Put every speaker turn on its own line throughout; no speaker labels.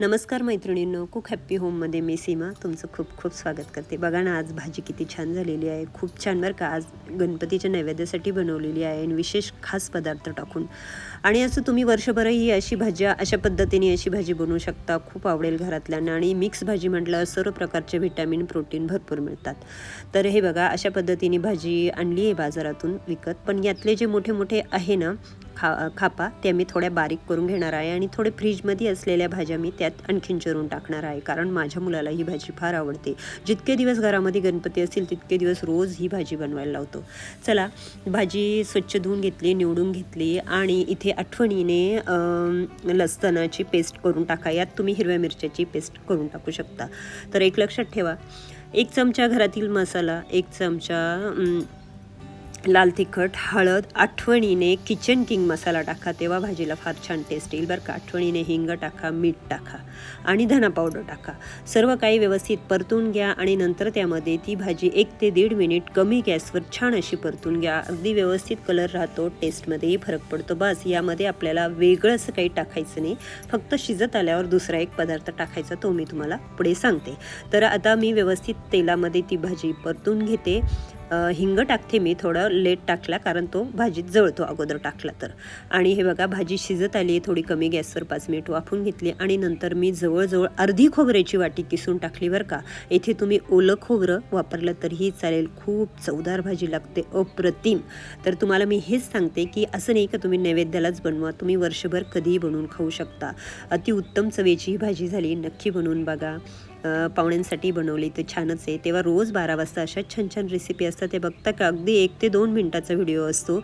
नमस्कार मैत्रिणींनो cook happy होममध्ये मी सीमा. तुमचं खूप खूप स्वागत करते. बघा ना आज भाजी किती छान झालेली आहे. खूप छान बरं का आज गणपतीच्या नैवेद्यासाठी बनवलेली आहे आणि विशेष खास पदार्थ टाकून. आणि असं तुम्ही वर्षभरही अशी भाज्या अशा पद्धतीने अशी भाजी बनवू शकता. खूप आवडेल घरातल्यांना. आणि मिक्स भाजी म्हटलं सर्व प्रकारचे व्हिटॅमिन प्रोटीन भरपूर मिळतात. तर हे बघा अशा पद्धतीने भाजी आणली आहे बाजारातून विकत. पण यातले जे मोठे मोठे आहे ना खा खापा त्या मी थोड्या बारीक करून घेणार आहे आणि थोडे फ्रीजमध्ये असलेल्या भाज्या मी त्यात आणखीन चिरून टाकणार आहे. कारण माझ्या मुलाला ही भाजी फार आवडते. जितके दिवस घरामध्ये गणपती असतील तितके दिवस रोज ही भाजी बनवायला लावतो. चला भाजी स्वच्छ धुवून घेतली निवडून घेतली आणि इथे आठवणीने लसणाची पेस्ट करून टाका. यात तुम्ही हिरव्या मिरच्याची पेस्ट करून टाकू शकता. तर एक लक्षात ठेवा एक चमचा घरातील मसाला एक चमचा लाल तिखट हळद आठवणीने किचन किंग मसाला टाका तेव्हा भाजीला फार छान टेस्ट येईल बरं का. आठवणीने हिंग टाका मीठ टाका आणि धना पावडर टाका. सर्व काही व्यवस्थित परतून घ्या आणि नंतर त्यामध्ये ती भाजी एक ते दीड मिनिट कमी गॅसवर छान अशी परतून घ्या. अगदी व्यवस्थित कलर राहतो टेस्टमध्येही फरक पडतो. बस यामध्ये आपल्याला वेगळं असं काही टाकायचं नाही. फक्त शिजत आल्यावर दुसरा एक पदार्थ टाकायचा तो मी तुम्हाला पुढे सांगते. तर आता मी व्यवस्थित तेलामध्ये ती भाजी परतून घेते. हिंग टाकते मी थोडं लेट टाकला कारण तो भाजीत जळतो अगोदर टाकला तर. आणि हे बघा भाजी शिजत आली थोडी कमी गॅसवर पाच मिनिट वाफून घेतली आणि नंतर मी जवळजवळ अर्धी खोबऱ्याची वाटी किसून टाकली बरं का. येथे तुम्ही ओलं खोबरं वापरलं तरीही चालेल खूप चवदार भाजी लागते अप्रतिम. तर तुम्हाला मी हेच सांगते की असं नाही का तुम्ही नैवेद्यालाच बनवा तुम्ही वर्षभर कधीही बनवून खाऊ शकता. अतिउत्तम चवेची ही भाजी झाली नक्की बनवून बघा. पाहुण्यांसाठी बनवली. तर छानच आहे. तेव्हा रोज बारा वाजता अशा छान छान रेसिपी असतात. ते बघता का अगदी एक ते दोन मिनटाचा व्हिडिओ असतो.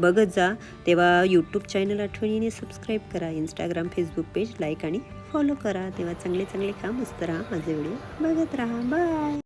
बघत जा. तेव्हा यूट्यूब चॅनल आठवणीने सबस्क्राईब करा. इंस्टाग्राम फेसबुक पेज लाईक आणि फॉलो करा. तेव्हा चांगले चांगले काम असतं राहा. माझे व्हिडिओ बघत राहा. बाय